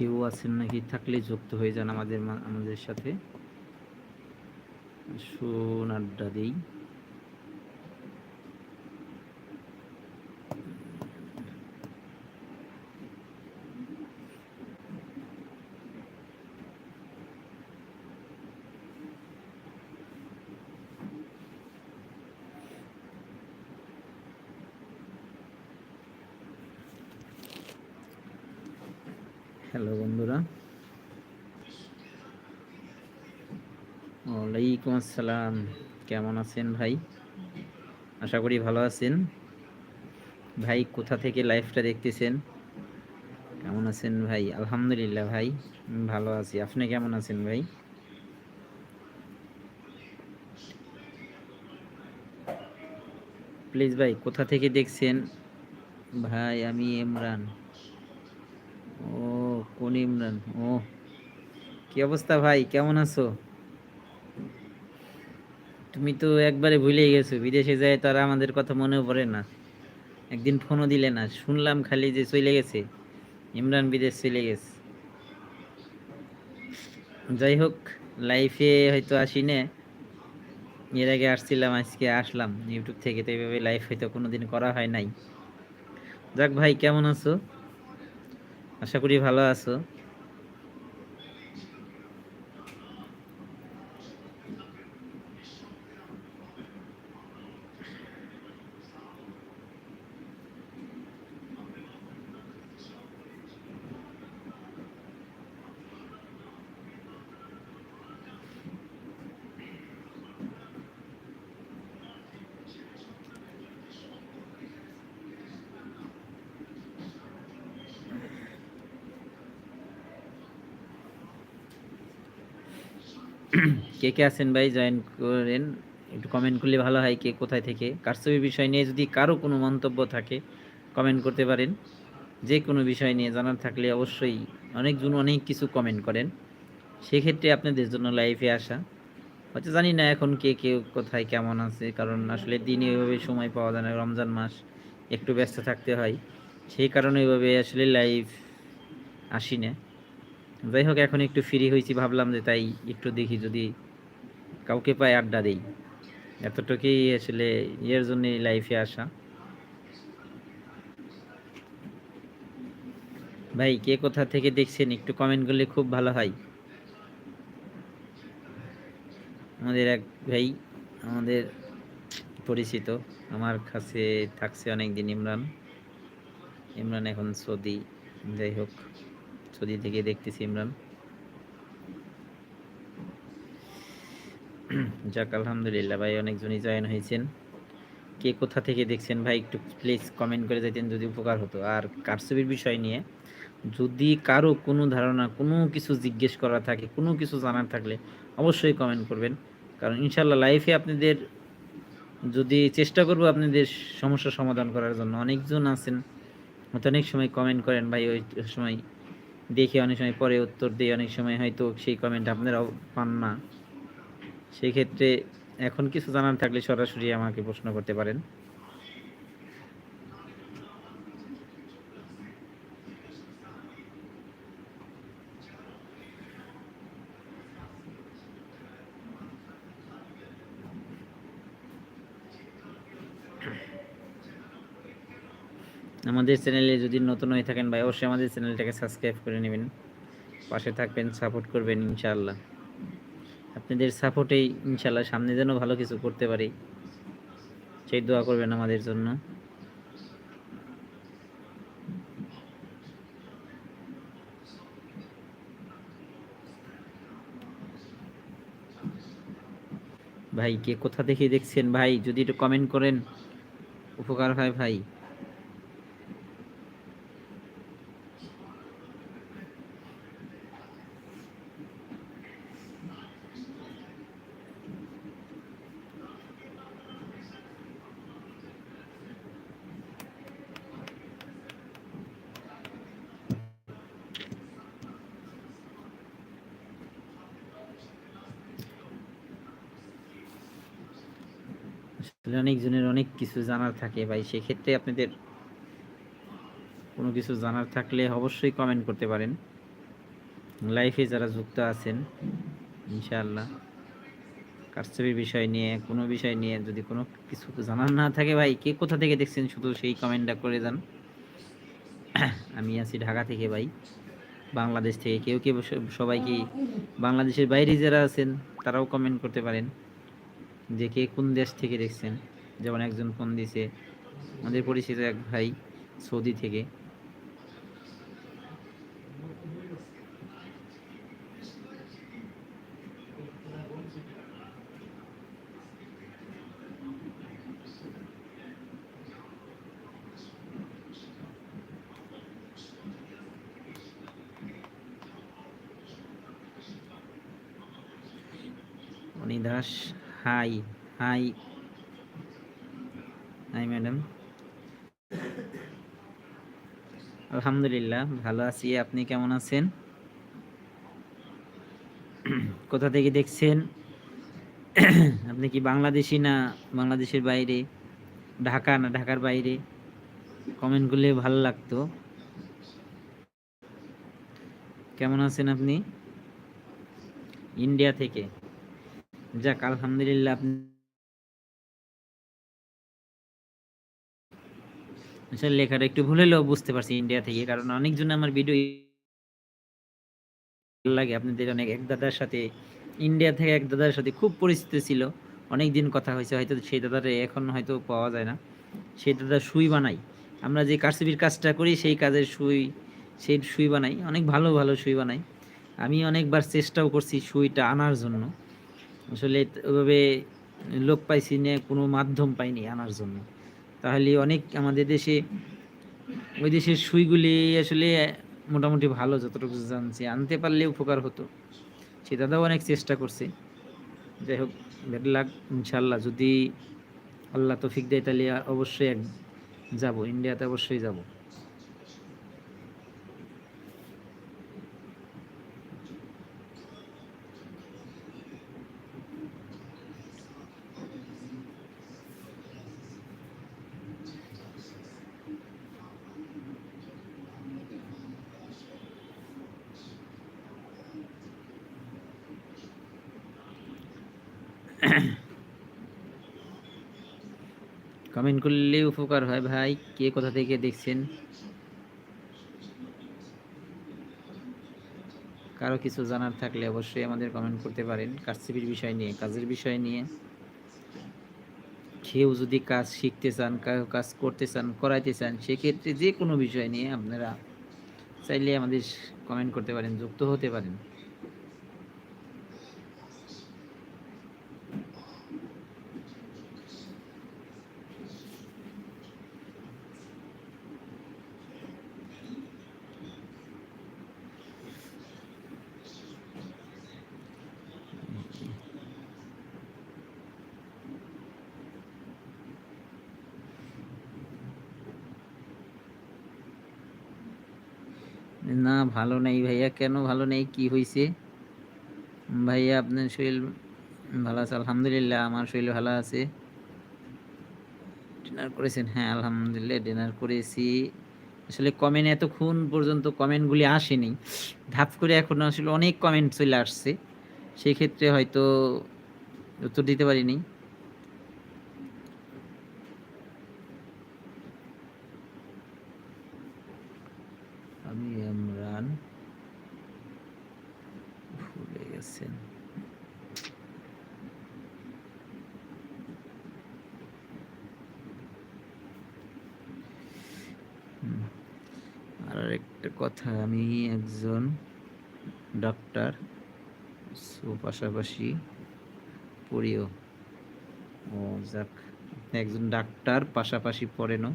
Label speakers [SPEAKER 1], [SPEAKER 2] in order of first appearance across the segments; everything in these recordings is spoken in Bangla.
[SPEAKER 1] কেউ আছেন নাকি থাকলে যুক্ত হয়ে যান আমাদের আমাদের সাথে। শোন আড্ডা দিই। হ্যালো বন্ধুরা। ওয়ালাইকুম আসসালাম। কেমন আছেন ভাই? আশা করি ভালো আছেন। ভাই, কোথা থেকে লাইভটা দেখতেছেন? কেমন আছেন ভাই? আলহামদুলিল্লাহ ভাই ভালো আছি। আপনি কেমন আছেন ভাই? প্লিজ ভাই, কোথা থেকে দেখছেন? ভাই, আমি ইমরান। কোন ইমরান? ও, কি অবস্থা ভাই? কেমন আছো? তুমি তো একবারে ভুলে গেছো, বিদেশে যায় তো আর আমাদের কথা মনেও পড়ে না। একদিন ফোনও দিলে না, শুনলাম খালি যে চলে গেছে, ইমরান বিদেশ চলে গেছে। যাই হোক লাইফে হয়তো আসি না এর আগে আসছিলাম, আজকে আসলাম ইউটিউব থেকে তো এইভাবে লাইফ হয়তো কোনোদিন করা হয় নাই। যাক ভাই, কেমন আছো? আশা করি ভালো আছো। কে কে আছেন ভাই? জয়েন করেন। একটু কমেন্ট করলে ভালো হয় কে কোথায় থেকে। কারসবি বিষয় নিয়ে যদি কারও কোনো মন্তব্য থাকে কমেন্ট করতে পারেন। যে কোনো বিষয় নিয়ে জানার থাকলে অবশ্যই অনেকজন অনেক কিছু কমেন্ট করেন। সেক্ষেত্রে আপনাদের জন্য লাইভে আসা। হয়তো জানি না এখন কে কে কোথায় কেমন আছে, কারণ আসলে দিনে ওইভাবে সময় পাওয়া যায় না। রমজান মাস একটু ব্যস্ত থাকতে হয়। সেই কারণে ওইভাবে আসলে লাইভ আসি না। যাই হোক, এখন একটু ফ্রি হয়েছি, ভাবলাম যে তাই একটু দেখি, যদি কাউকে পাই আড্ডা দেই। এতটুকুই আসলে ইয়ের জন্য লাইফে আসা। ভাই, কে কোথা থেকে দেখছেন, একটু কমেন্ট করলে খুব ভালো হয়। আমাদের এক ভাই, আমাদের পরিচিত, আমার কাছে থাকছে অনেক দিন ইমরান। ইমরান এখন সৌদি, যাই হোক। সৌদি থেকে দেখতেছি ইমরান। যাক, আলহামদুলিল্লাহ ভাই, অনেকজনই জয়েন হয়েছেন। কে কোথা থেকে দেখছেন ভাই, একটু প্লিজ কমেন্ট করে যেতেন যদি উপকার হতো। আর কারসবির বিষয় নিয়ে, যদি কারও কোনো ধারণা, কোনো কিছু জিজ্ঞেস করা থাকে, কোনো কিছু জানার থাকলে অবশ্যই কমেন্ট করবেন। কারণ ইনশাল্লাহ লাইফে আপনাদের, যদি চেষ্টা করব আপনাদের সমস্যা সমাধান করার জন্য, অনেকজন আছেন, হয়তো অনেক সময় কমেন্ট করেন ভাই, ওই সময় দেখে অনেক সময় পরে উত্তর দিই অনেক সময় হয়তো সেই কমেন্ট আপনারাও পান না। সেক্ষেত্রে এখন কিছু জানার থাকলে সরাসরি আমাকে প্রশ্ন করতে পারেন। আমাদের চ্যানেলে যদি নতুন হয়ে থাকেন ভাই, অবশ্যই আমাদের চ্যানেলটাকে সাবস্ক্রাইব করে নেবেন। পাশে থাকবেন, সাপোর্ট করবেন ইনশাআল্লাহ। আপনাদের সাপোর্টেই ইনশাআল্লাহ সামনে যেন ভালো কিছু করতে পারি। সেই দোয়া করবেন আমাদের জন্য। ভাই, কে কোথা থেকে দেখছেন? ভাই, যদি একটু কমেন্ট করেন। উপকার হয় ভাই আসলে অনেকজনের অনেক কিছু জানার থাকে ভাই, সেক্ষেত্রে আপনাদের কোনো কিছু জানার থাকলে অবশ্যই কমেন্ট করতে পারেন। লাইফে যারা যুক্ত আছেন, ইনশাআল্লাহ। কারচুপির বিষয় নিয়ে, কোনো বিষয় নিয়ে যদি কোনো কিছু জানার না থাকে ভাই, কে কোথা থেকে দেখছেন শুধু সেই কমেন্টটা করে যান। আমি আছি ঢাকা থেকে ভাই, বাংলাদেশ থেকে। কেউ কেউ সবাই কি বাংলাদেশের বাইরে যারা আছেন, তারাও কমেন্ট করতে পারেন যে কে কোন দেশ থেকে দেখছেন। যেমন একজন ফোন দিছে। আমাদের পরিচিত এক ভাই সৌদি থেকে। অনিদাস হাই হাই হাই ম্যাডাম। আলহামদুলিল্লাহ, ভালো আছি। আপনি কেমন আছেন? কোথা থেকে দেখছেন? আপনি কি বাংলাদেশি না বাংলাদেশের বাইরে? ঢাকা না ঢাকার বাইরে? কমেন্ট করলে ভালো লাগতো। কেমন আছেন আপনি? ইন্ডিয়া থেকে। যাক, আলহামদুলিল্লাহ, আপনি আসলে লেখাটা একটু ভুল হলেও বুঝতে পারছি ইন্ডিয়া থেকে, কারণ অনেকজন আমার ভিডিও লাগে। আপনাদের অনেক এক দাদার সাথে ইন্ডিয়া থেকে এক দাদার সাথে খুব পরিচিত ছিল। অনেক দিন কথা হয়েছে, হয়তো সেই দাদারে এখন হয়তো পাওয়া যায় না। সেই দাদা সুই বানাই আমরা যে কারসিবির কাজটা করি, সেই কাজের সুই, সেই সুই বানাই। অনেক ভালো ভালো সুই বানাই। আমি অনেকবার চেষ্টাও করছি সুইটা আনার জন্য। আসলে ওইভাবে লোক পাইছি না, কোনো মাধ্যম পাইনি আনার জন্য। তাহলে অনেক আমাদের দেশে, ওই দেশের সুইগুলি আসলে মোটামুটি ভালো যতটুকু জানছি। আনতে পারলে উপকার হতো। সে দাদাও অনেক চেষ্টা করছে। যাই হোক লাগ ইনশাল্লাহ যদি আল্লাহ তফিক দেয় তাহলে অবশ্যই এক যাব। ইন্ডিয়াতে অবশ্যই যাব। কমেন্ট করলে উপকার হয় ভাই। কে কোথা থেকে দেখছেন? কারও কিছু জানার থাকলে অবশ্যই আমাদের কমেন্ট করতে পারেন। কাজসিবির বিষয় নিয়ে, কাজের বিষয় নিয়ে। কেউ যদি কাজ শিখতে চান কাজ করতে চান, করাইতে চান, সেক্ষেত্রে যে কোনো বিষয় নিয়ে আপনারা চাইলে আমাদের কমেন্ট করতে পারেন, যুক্ত হতে পারেন। না, ভালো নেই ভাইয়া। কেন ভালো নেই? কি হয়েছে ভাইয়া, আপনার শরীর ভালো আছে? আলহামদুলিল্লাহ, আমার শরীর ভালো আছে। ডিনার করেছেন? হ্যাঁ আলহামদুলিল্লাহ ডিনার করেছি। আসলে কমেন্ট এতক্ষণ পর্যন্ত কমেন্টগুলি আসেনি। ধাপ করে এখন আসলে অনেক কমেন্ট চলে আসছে। সেক্ষেত্রে হয়তো উত্তর দিতে পারিনি গেছেন আর একটা কথা আমি একজন ডাক্তার সো পাশাপাশি পড়িও। ও যাক একজন ডাক্তার পাশাপাশি পড়েনও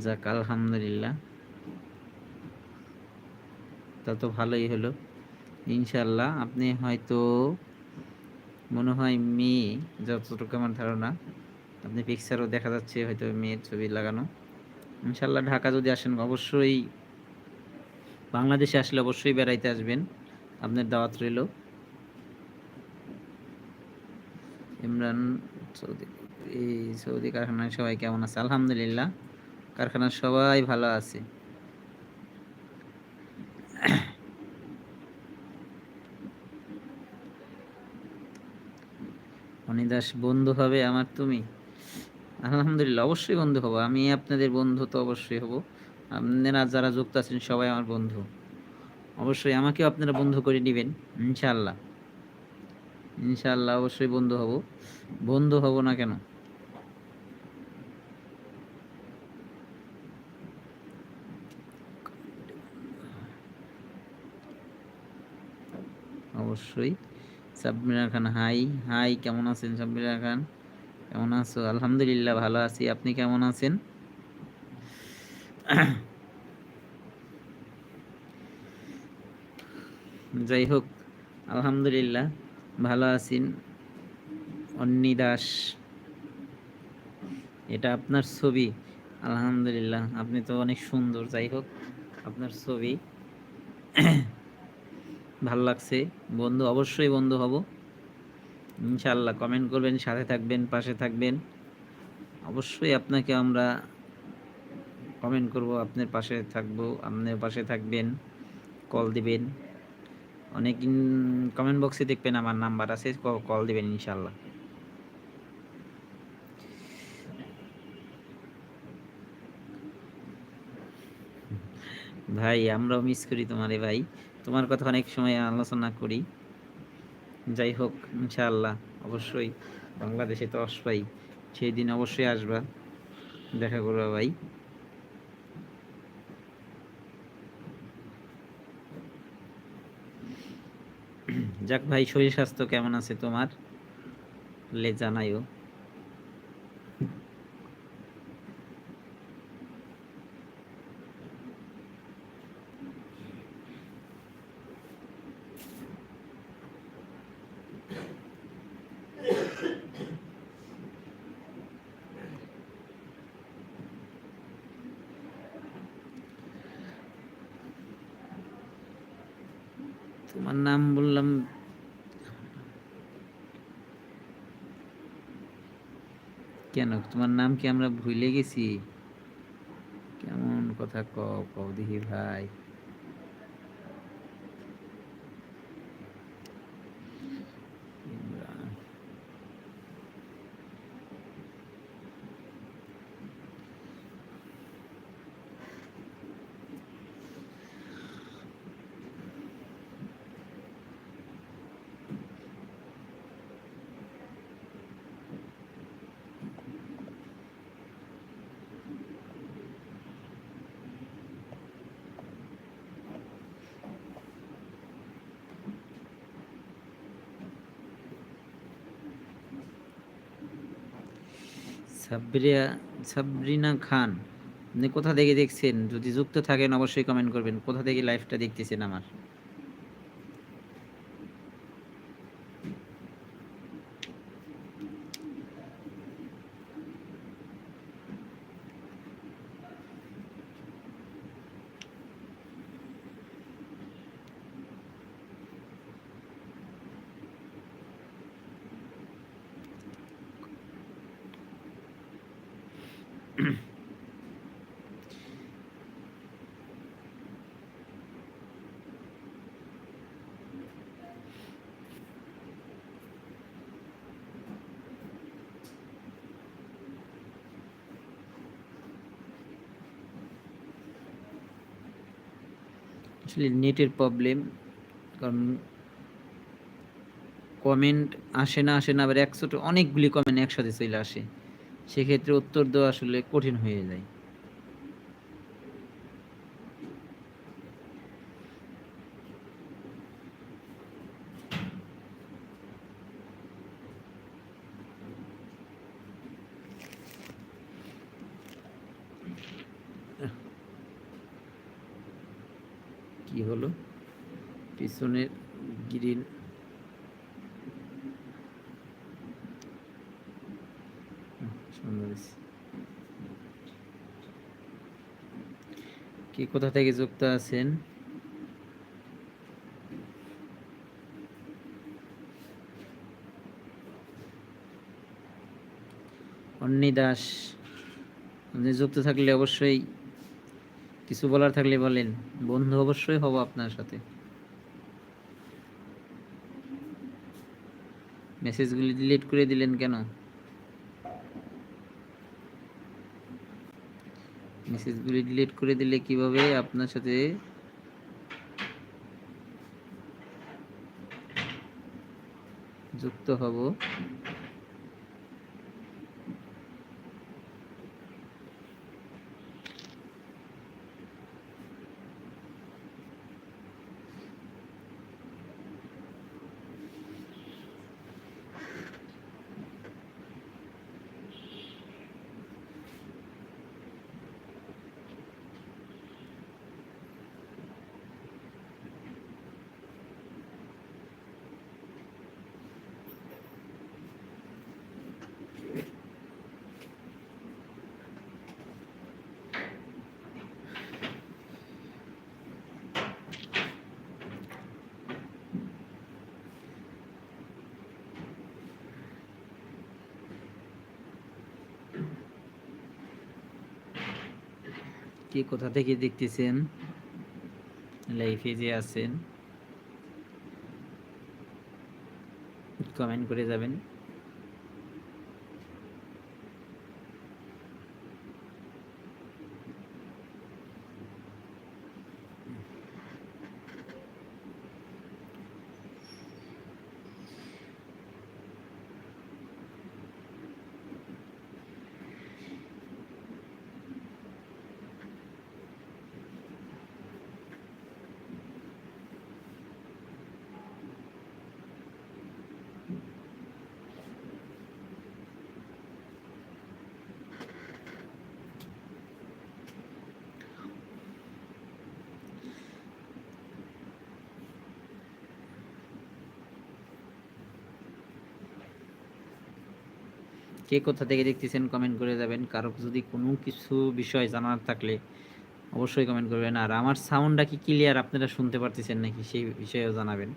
[SPEAKER 1] যাক, আলহামদুলিল্লাহ। তা তো ভালোই হলো। ইনশাল্লাহ আপনি হয়তো মনে হয় মেয়ে, যতটুকু আমার ধারণা। আপনি পিকচারও দেখা যাচ্ছে হয়তো মেয়ের ছবি লাগানো। ইনশাল্লাহ ঢাকা যদি আসেন, অবশ্যই বাংলাদেশে আসলে অবশ্যই বেড়াইতে আসবেন। আপনার দাওয়াত রইল। ইমরান এই সৌদি কারখানায় সবাই কেমন আছে? আলহামদুলিল্লাহ। কারখানার সবাই ভালো আছে। অনিদাস, বন্ধু হবে আমার তুমি? আলহামদুলিল্লাহ, অবশ্যই বন্ধু হব। আমি আপনাদের বন্ধু তো অবশ্যই হব। আপনারা যারা যুক্ত আছেন, সবাই আমার বন্ধু। অবশ্যই আমাকেও আপনারা বন্ধু করে নেবেন, ইনশাআল্লাহ। ইনশাআল্লাহ অবশ্যই বন্ধু হব। বন্ধু হব না কেন? অবশ্যই। সাবমিরা খান, হাই হাই, কেমন আছেন সাবমিরা খান? কেমন আছো? আলহামদুলিল্লাহ, ভালো আছি। আপনি কেমন আছেন? যাই হোক আলহামদুলিল্লাহ, ভালো আছেন অন্নি দাস, এটা আপনার ছবি। আলহামদুলিল্লাহ, আপনি তো অনেক সুন্দর। যাই হোক আপনার ছবি। ভালো লাগছে। বন্ধু, অবশ্যই বন্ধু হব। ইনশাল্লাহ কমেন্ট করবেন, সাথে থাকবেন, পাশে থাকবেন। অবশ্যই আপনাকে আমরা কমেন্ট করব, আপনার পাশে থাকব, আপনার পাশে থাকবেন কল দিবেন। অনেক কমেন্ট বক্সে দেখবেন আমার নাম্বার আছে কল দিবেন ইনশাল্লাহ ভাই, আমরাও মিস করি তোমারে ভাই। তোমার কথা অনেক সময় আলোচনা করি। যাই হোক, ইনশাআল্লাহ, অবশ্যই। বাংলাদেশে তো আসবাই সেই দিন অবশ্যই আসবা। দেখা করবা ভাই। যাক ভাই শরীর স্বাস্থ্য কেমন আছে তোমার? লে জানাইও তোমার নাম বললাম কেন তোমার নাম কি আমরা ভুলে গেছি? কেমন কথা কও কও দেখি ভাই। সাবরিয়া, সাবরিনা খান, আপনি কোথা থেকে দেখছেন? যদি যুক্ত থাকেন, অবশ্যই কমেন্ট করবেন। কোথা থেকে লাইভটা দেখতেছেন আমার? আসলে নেটের প্রবলেম কারণ কমেন্ট আসে না আসে না, আবার একশো অনেকগুলি কমেন্ট একসাথে চলে আসে। সেক্ষেত্রে উত্তর দেওয়া আসলে কঠিন হয়ে যায় কি হলো পিছনের গ্রিল। কি কোথা থেকে যুক্ত আছেন? অন্নি দাস। যুক্ত থাকলে অবশ্যই কিছু বলার থাকলে বলেন। বন্ধু অবশ্যই হব আপনার সাথে। মেসেজগুলি ডিলিট করে দিলেন কেন? মেসেজগুলি ডিলিট করে দিলে কীভাবে আপনার সাথে যুক্ত হব? কে কোথা থেকে দেখতেছেন? লাইফে যে আছেন কমেন্ট করে যাবেন। কে কোথা থেকে দেখতেছেন কমেন্ট করে যাবেন। কারও যদি কোনো কিছু বিষয় জানার থাকলে অবশ্যই কমেন্ট করবেন। আর আমার সাউন্ডটা কি ক্লিয়ার আপনারা শুনতে পারতেছেন নাকি, সেই বিষয়েও জানাবেন।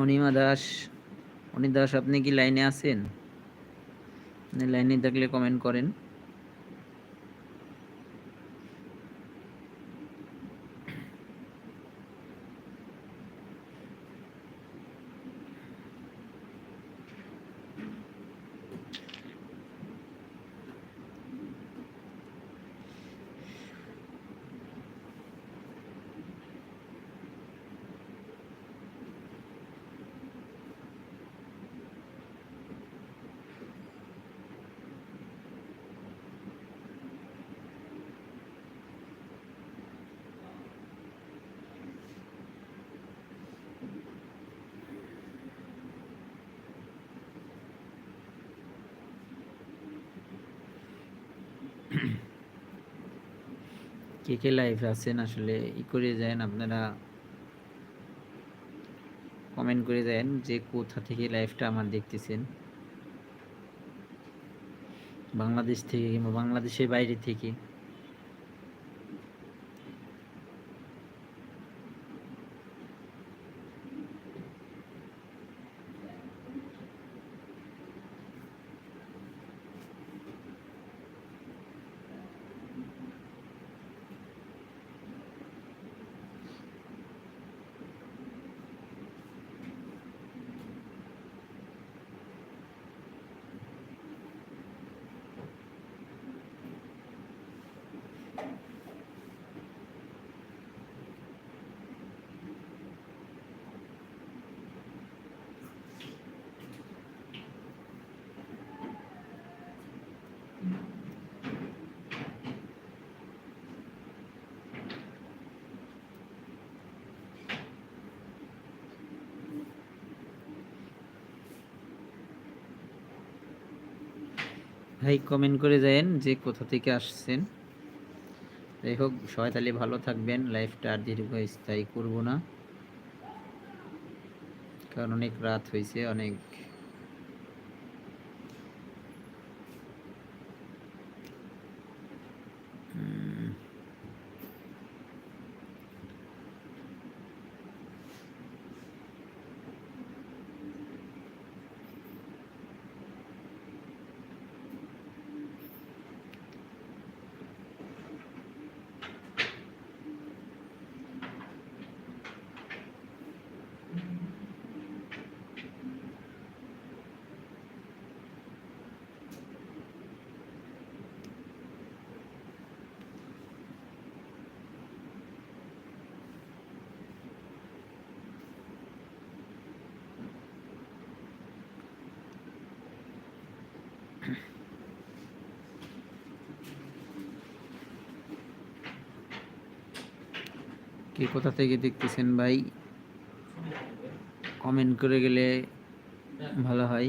[SPEAKER 1] অনিমা দাস। অনি দাস আপনি কি লাইনে আছেন? লাইনে থাকলে কমেন্ট করেন। কে কে লাইভে আছেন আসলে ই করে যান আপনারা কমেন্ট করে দেন যে কোথা থেকে লাইভটা আমার দেখতেছেন। বাংলাদেশ থেকে কিংবা বাংলাদেশের বাইরে থেকে। ভাই কমেন্ট করে দেন যে কোথা থেকে আসছেন। যাই হোক সবাই তাহলে ভালো থাকবেন লাইফটা আর দীর্ঘস্থায়ী করব না। কারণ অনেক রাত হয়েছে, অনেক কে কোথা থেকে দেখতেছেন ভাই? কমেন্ট করে গেলে ভালো হয়।